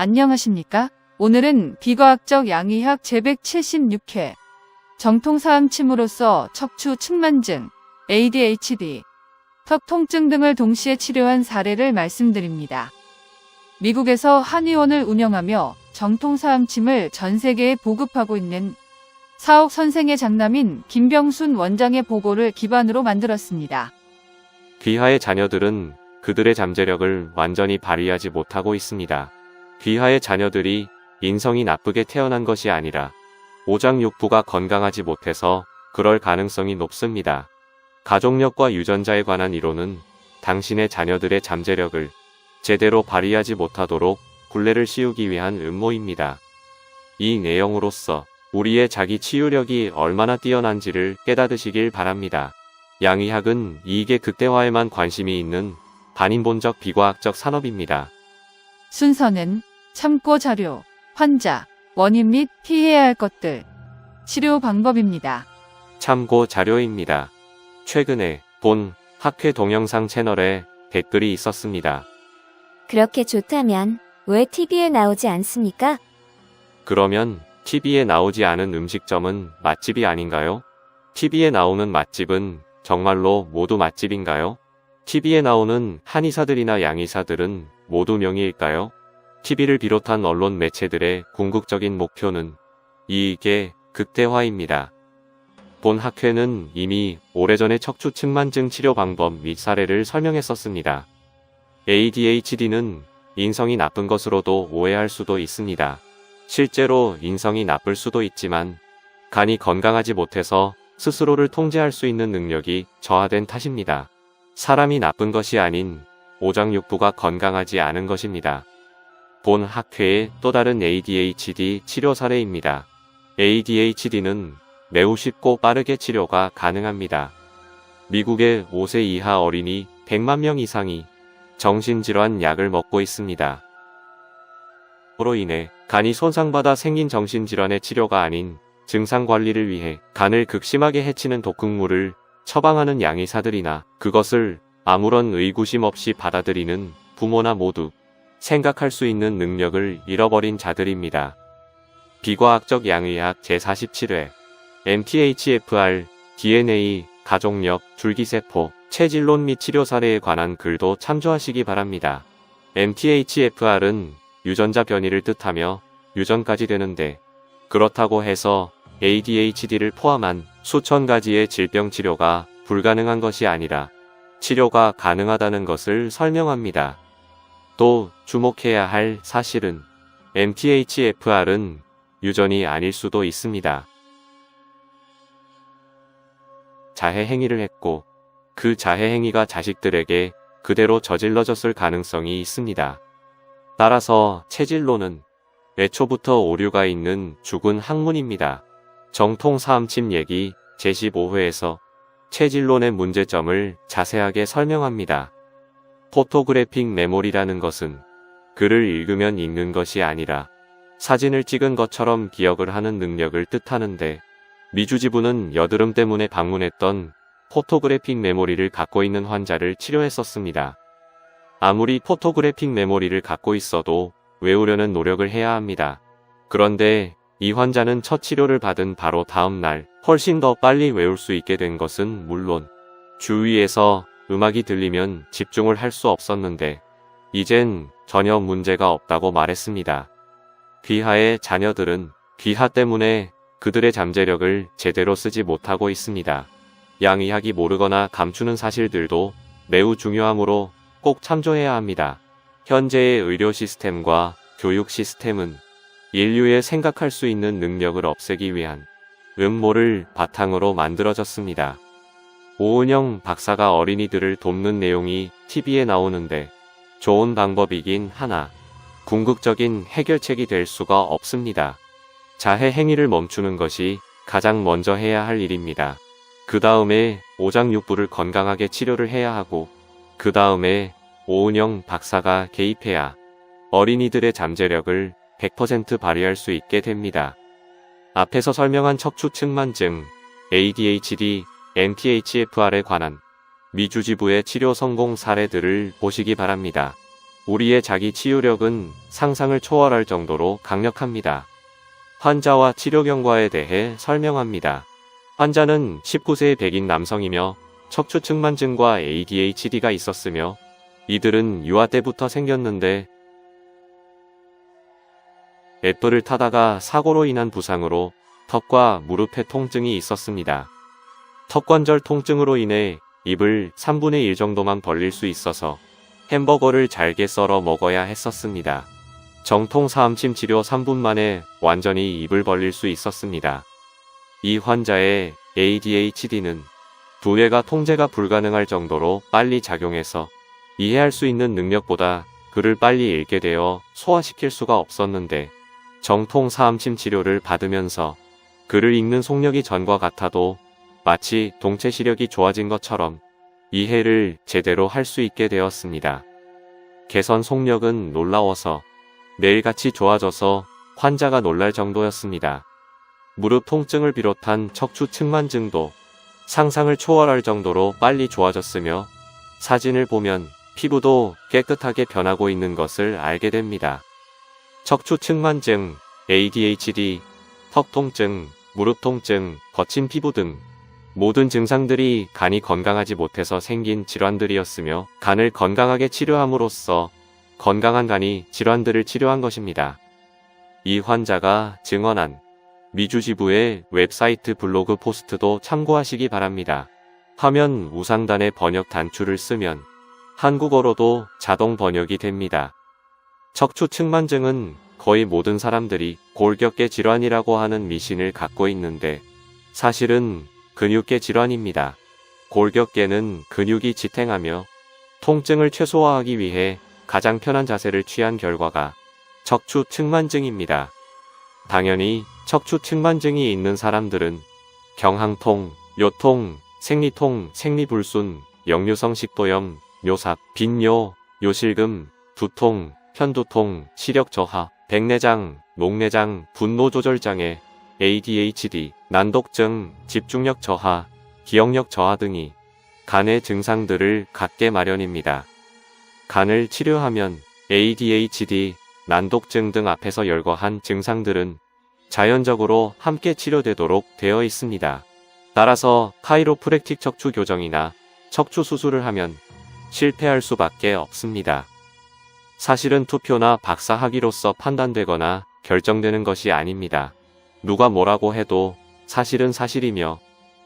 안녕하십니까? 오늘은 비과학적 양의학 제176회 정통사암침으로써 척추 측만증, ADHD, 턱 통증 등을 동시에 치료한 사례를 말씀드립니다. 미국에서 한의원을 운영하며 정통사암침을 전 세계에 보급하고 있는 사옥 선생의 장남인 김병순 원장의 보고를 기반으로 만들었습니다. 귀하의 자녀들은 그들의 잠재력을 완전히 발휘하지 못하고 있습니다. 귀하의 자녀들이 인성이 나쁘게 태어난 것이 아니라 오장육부가 건강하지 못해서 그럴 가능성이 높습니다. 가족력과 유전자에 관한 이론은 당신의 자녀들의 잠재력을 제대로 발휘하지 못하도록 굴레를 씌우기 위한 음모입니다. 이 내용으로서 우리의 자기 치유력이 얼마나 뛰어난지를 깨닫으시길 바랍니다. 양의학은 이익의 극대화에만 관심이 있는 반인본적 비과학적 산업입니다. 순서는 참고 자료, 환자, 원인 및 피해야 할 것들, 치료 방법입니다. 참고 자료입니다. 최근에 본 학회 동영상 채널에 댓글이 있었습니다. 그렇게 좋다면 왜 TV에 나오지 않습니까? 그러면 TV에 나오지 않은 음식점은 맛집이 아닌가요? TV에 나오는 맛집은 정말로 모두 맛집인가요? TV에 나오는 한의사들이나 양의사들은 모두 명의일까요? TV를 비롯한 언론 매체들의 궁극적인 목표는 이익의 극대화입니다. 본 학회는 이미 오래전에 척추 측만증 치료 방법 및 사례를 설명했었습니다. ADHD는 인성이 나쁜 것으로도 오해할 수도 있습니다. 실제로 인성이 나쁠 수도 있지만 간이 건강하지 못해서 스스로를 통제할 수 있는 능력이 저하된 탓입니다. 사람이 나쁜 것이 아닌 오장육부가 건강하지 않은 것입니다. 본 학회의 또 다른 ADHD 치료 사례입니다. ADHD는 매우 쉽고 빠르게 치료가 가능합니다. 미국의 5세 이하 어린이 100만 명 이상이 정신질환 약을 먹고 있습니다. 으로 인해 간이 손상받아 생긴 정신질환의 치료가 아닌 증상 관리를 위해 간을 극심하게 해치는 독극물을 처방하는 양의사들이나 그것을 아무런 의구심 없이 받아들이는 부모나 모두 생각할 수 있는 능력을 잃어버린 자들입니다. 비과학적 양의학 제47회 MTHFR, DNA, 가족력, 줄기세포, 체질론 및 치료 사례에 관한 글도 참조하시기 바랍니다. MTHFR은 유전자 변이를 뜻하며 유전까지 되는데 그렇다고 해서 ADHD를 포함한 수천 가지의 질병 치료가 불가능한 것이 아니라 치료가 가능하다는 것을 설명합니다. 또 주목해야 할 사실은 MTHFR은 유전이 아닐 수도 있습니다. 자해 행위를 했고 그 자해 행위가 자식들에게 그대로 저질러졌을 가능성이 있습니다. 따라서 체질로는 애초부터 오류가 있는 죽은 학문입니다. 정통 사암침 얘기 제15회에서 체질론의 문제점을 자세하게 설명합니다. 포토그래픽 메모리라는 것은 글을 읽으면 읽는 것이 아니라 사진을 찍은 것처럼 기억을 하는 능력을 뜻하는데 미주지부는 여드름 때문에 방문했던 포토그래픽 메모리를 갖고 있는 환자를 치료했었습니다. 아무리 포토그래픽 메모리를 갖고 있어도 외우려는 노력을 해야 합니다. 그런데 이 환자는 첫 치료를 받은 바로 다음 날 훨씬 더 빨리 외울 수 있게 된 것은 물론 주위에서 음악이 들리면 집중을 할 수 없었는데 이젠 전혀 문제가 없다고 말했습니다. 귀하의 자녀들은 귀하 때문에 그들의 잠재력을 제대로 쓰지 못하고 있습니다. 양의학이 모르거나 감추는 사실들도 매우 중요하므로 꼭 참조해야 합니다. 현재의 의료 시스템과 교육 시스템은 인류의 생각할 수 있는 능력을 없애기 위한 음모를 바탕으로 만들어졌습니다. 오은영 박사가 어린이들을 돕는 내용이 TV에 나오는데 좋은 방법이긴 하나 궁극적인 해결책이 될 수가 없습니다. 자해 행위를 멈추는 것이 가장 먼저 해야 할 일입니다. 그 다음에 오장육부를 건강하게 치료를 해야 하고 그 다음에 오은영 박사가 개입해야 어린이들의 잠재력을 100% 발휘할 수 있게 됩니다. 앞에서 설명한 척추 측만증, ADHD, MTHFR에 관한 미주지부의 치료 성공 사례들을 보시기 바랍니다. 우리의 자기 치유력은 상상을 초월할 정도로 강력합니다. 환자와 치료 경과에 대해 설명합니다. 환자는 19세의 백인 남성이며 척추 측만증과 ADHD가 있었으며 이들은 유아 때부터 생겼는데 애플을 타다가 사고로 인한 부상으로 턱과 무릎에 통증이 있었습니다. 턱관절 통증으로 인해 입을 3분의 1 정도만 벌릴 수 있어서 햄버거를 잘게 썰어 먹어야 했었습니다. 정통 사암침 치료 3분 만에 완전히 입을 벌릴 수 있었습니다. 이 환자의 ADHD는 두뇌가 통제가 불가능할 정도로 빨리 작용해서 이해할 수 있는 능력보다 글을 빨리 읽게 되어 소화시킬 수가 없었는데 정통 사암침 치료를 받으면서 글을 읽는 속력이 전과 같아도 마치 동체 시력이 좋아진 것처럼 이해를 제대로 할 수 있게 되었습니다. 개선 속력은 놀라워서 매일같이 좋아져서 환자가 놀랄 정도였습니다. 무릎 통증을 비롯한 척추 측만증도 상상을 초월할 정도로 빨리 좋아졌으며 사진을 보면 피부도 깨끗하게 변하고 있는 것을 알게 됩니다. 척추 측만증, ADHD, 턱 통증, 무릎 통증, 거친 피부 등 모든 증상들이 간이 건강하지 못해서 생긴 질환들이었으며 간을 건강하게 치료함으로써 건강한 간이 질환들을 치료한 것입니다. 이 환자가 증언한 미주지부의 웹사이트 블로그 포스트도 참고하시기 바랍니다. 화면 우상단의 번역 단추를 쓰면 한국어로도 자동 번역이 됩니다. 척추 측만증은 거의 모든 사람들이 골격계 질환이라고 하는 미신을 갖고 있는데 사실은 근육계 질환입니다. 골격계는 근육이 지탱하며 통증을 최소화하기 위해 가장 편한 자세를 취한 결과가 척추 측만증입니다. 당연히 척추 측만증이 있는 사람들은 경항통, 요통, 생리통, 생리불순, 역류성 식도염, 뇨삽, 빈뇨, 요실금, 두통, 편두통, 시력 저하, 백내장, 목내장, 분노 조절 장애, ADHD, 난독증, 집중력 저하, 기억력 저하 등이 간의 증상들을 갖게 마련입니다. 간을 치료하면 ADHD, 난독증 등 앞에서 열거한 증상들은 자연적으로 함께 치료되도록 되어 있습니다. 따라서 카이로프랙틱 척추 교정이나 척추 수술을 하면 실패할 수밖에 없습니다. 사실은 투표나 박사 학위로서 판단되거나 결정되는 것이 아닙니다. 누가 뭐라고 해도 사실은 사실이며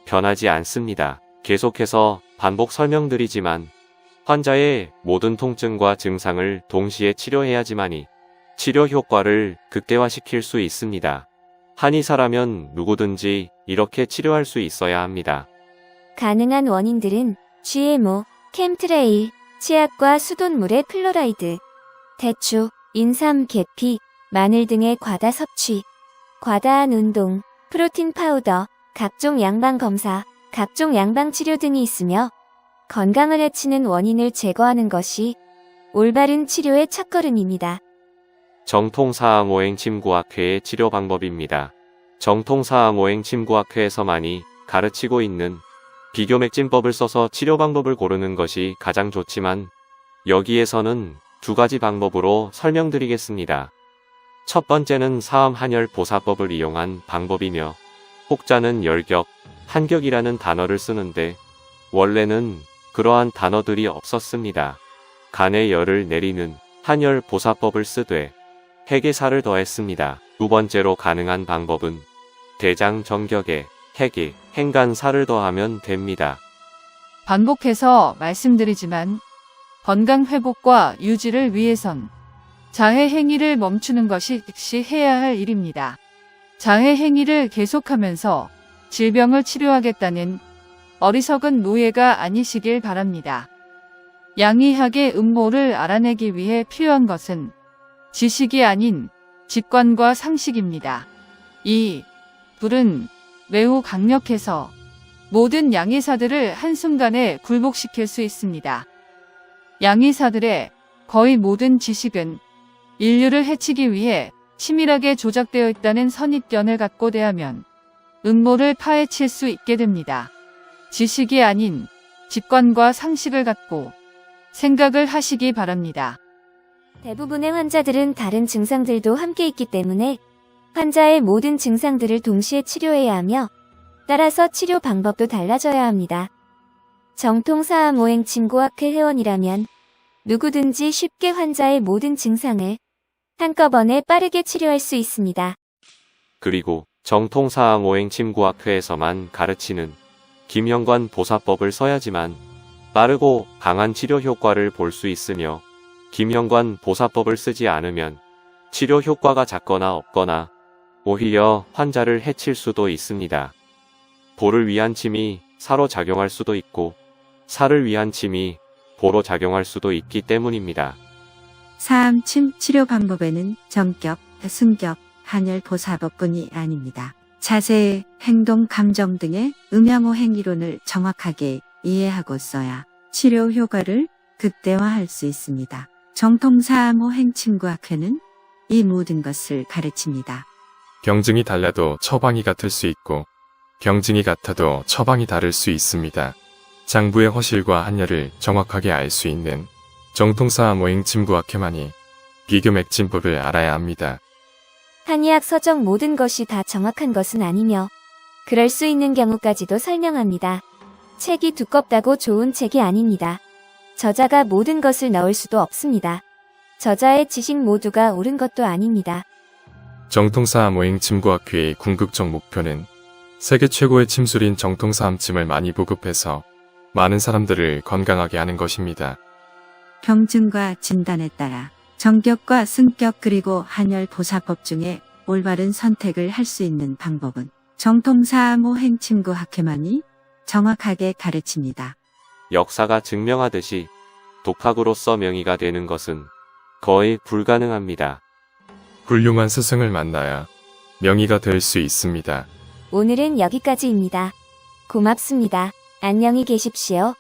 변하지 않습니다. 계속해서 반복 설명드리지만 환자의 모든 통증과 증상을 동시에 치료해야지만이 치료 효과를 극대화시킬 수 있습니다. 한의사라면 누구든지 이렇게 치료할 수 있어야 합니다. 가능한 원인들은 GMO, 캠트레일, 치약과 수돗물의 플로라이드, 대추, 인삼, 계피, 마늘 등의 과다 섭취, 과다한 운동, 프로틴 파우더, 각종 양방 검사, 각종 양방 치료 등이 있으며 건강을 해치는 원인을 제거하는 것이 올바른 치료의 첫걸음입니다. 정통사암오행 침구학회의 치료 방법입니다. 정통사암오행 침구학회에서만이 가르치고 있는 비교맥진법을 써서 치료 방법을 고르는 것이 가장 좋지만 여기에서는 두 가지 방법으로 설명드리겠습니다. 첫 번째는 사암 한열 보사법을 이용한 방법이며 혹자는 열격, 한격이라는 단어를 쓰는데 원래는 그러한 단어들이 없었습니다. 간에 열을 내리는 한열 보사법을 쓰되 핵의살을 더했습니다. 두 번째로 가능한 방법은 대장 정격에 핵이 행간살을 더하면 됩니다. 반복해서 말씀드리지만 건강 회복과 유지를 위해선 자해 행위를 멈추는 것이 즉시 해야 할 일입니다. 자해 행위를 계속하면서 질병을 치료하겠다는 어리석은 노예가 아니시길 바랍니다. 양이하게 음모를 알아내기 위해 필요한 것은 지식이 아닌 직관과 상식입니다. 이 불은 매우 강력해서 모든 양의사들을 한순간에 굴복시킬 수 있습니다. 양의사들의 거의 모든 지식은 인류를 해치기 위해 치밀하게 조작되어 있다는 선입견을 갖고 대하면 음모를 파헤칠 수 있게 됩니다. 지식이 아닌 직관과 상식을 갖고 생각을 하시기 바랍니다. 대부분의 환자들은 다른 증상들도 함께 있기 때문에 환자의 모든 증상들을 동시에 치료해야 하며 따라서 치료 방법도 달라져야 합니다. 정통사암 오행 친구학회 회원이라면 누구든지 쉽게 환자의 모든 증상을 한꺼번에 빠르게 치료할 수 있습니다. 그리고 정통사항 오행 침구학회에서만 가르치는 김영관 보사법을 써야지만 빠르고 강한 치료 효과를 볼 수 있으며 김영관 보사법을 쓰지 않으면 치료 효과가 작거나 없거나 오히려 환자를 해칠 수도 있습니다. 보를 위한 침이 사로 작용할 수도 있고 살을 위한 침이 보로 작용할 수도 있기 때문입니다. 사암침 치료 방법에는 정격, 승격, 한열 보사법뿐이 아닙니다. 자세, 행동, 감정 등의 음양호 행이론을 정확하게 이해하고 써야 치료 효과를 극대화할 수 있습니다. 정통 사암호 행침구학회는 이 모든 것을 가르칩니다. 병증이 달라도 처방이 같을 수 있고 병증이 같아도 처방이 다를 수 있습니다. 장부의 허실과 한열을 정확하게 알 수 있는 정통사 모행 침구학회만이 비교 맥진법을 알아야 합니다. 한의학 서적 모든 것이 다 정확한 것은 아니며 그럴 수 있는 경우까지도 설명합니다. 책이 두껍다고 좋은 책이 아닙니다. 저자가 모든 것을 넣을 수도 없습니다. 저자의 지식 모두가 옳은 것도 아닙니다. 정통사 모행 침구학회의 궁극적 목표는 세계 최고의 침술인 정통사암침을 많이 보급해서 많은 사람들을 건강하게 하는 것입니다. 병증과 진단에 따라 정격과 승격 그리고 한열 보사법 중에 올바른 선택을 할 수 있는 방법은 정통사암호 행침구학회만이 정확하게 가르칩니다. 역사가 증명하듯이 독학으로서 명의가 되는 것은 거의 불가능합니다. 훌륭한 스승을 만나야 명의가 될 수 있습니다. 오늘은 여기까지입니다. 고맙습니다. 안녕히 계십시오.